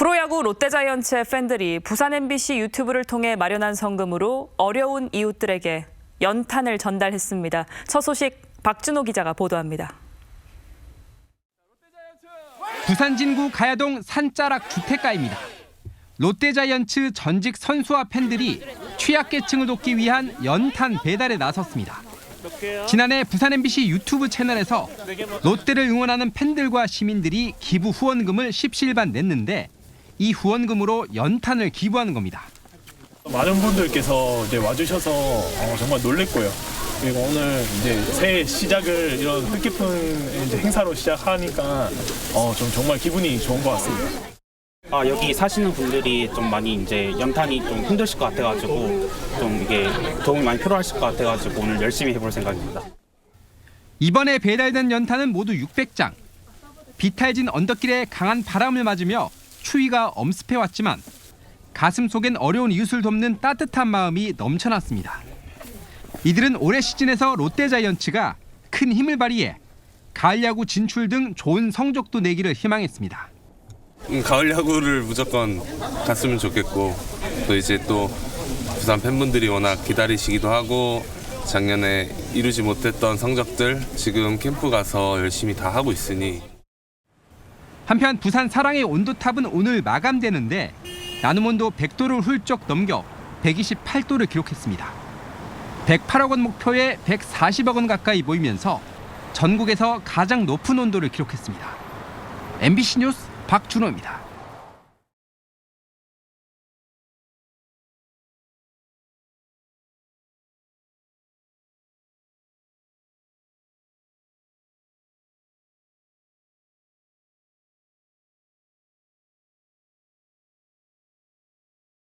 프로야구 롯데자이언츠의 팬들이 부산 MBC 유튜브를 통해 마련한 성금으로 어려운 이웃들에게 연탄을 전달했습니다. 첫 소식 박준호 기자가 보도합니다. 부산 진구 가야동 산자락 주택가입니다. 롯데자이언츠 전직 선수와 팬들이 취약계층을 돕기 위한 연탄 배달에 나섰습니다. 지난해 부산 MBC 유튜브 채널에서 롯데를 응원하는 팬들과 시민들이 기부 후원금을 십시일반 냈는데 이 후원금으로 연탄을 기부하는 겁니다. 많은 분들께서 이제 와주셔서 어, 정말 놀랬고요. 그리고 오늘 이제 새해 시작을 이런 뜻깊은 이제 행사로 시작하니까 어, 좀 정말 기분이 좋은 것 같습니다. 아, 여기 사시는 분들이 좀 많이 이제 연탄이 좀 힘드실 것 같아가지고 좀 이게 도움이 많이 필요하실 것 같아가지고 오늘 열심히 해볼 생각입니다. 이번에 배달된 연탄은 모두 600장. 비탈진 언덕길에 강한 바람을 맞으며 추위가 엄습해 왔지만 가슴 속엔 어려운 이웃을 돕는 따뜻한 마음이 넘쳐났습니다. 이들은 올해 시즌에서 롯데자이언츠가 큰 힘을 발휘해 가을 야구 진출 등 좋은 성적도 내기를 희망했습니다. 음, 가을 야구를 무조건 갔으면 좋겠고 또 이제 또 부산 팬분들이 워낙 기다리시기도 하고 작년에 이루지 못했던 성적들 지금 캠프 가서 열심히 다 하고 있으니 한편 부산 사랑의 온도탑은 오늘 마감되는데 나눔 온도 100도를 훌쩍 넘겨 128도를 기록했습니다. 108억 원 목표에 140억 원 가까이 모이면서 전국에서 가장 높은 온도를 기록했습니다. MBC 뉴스 박준호입니다.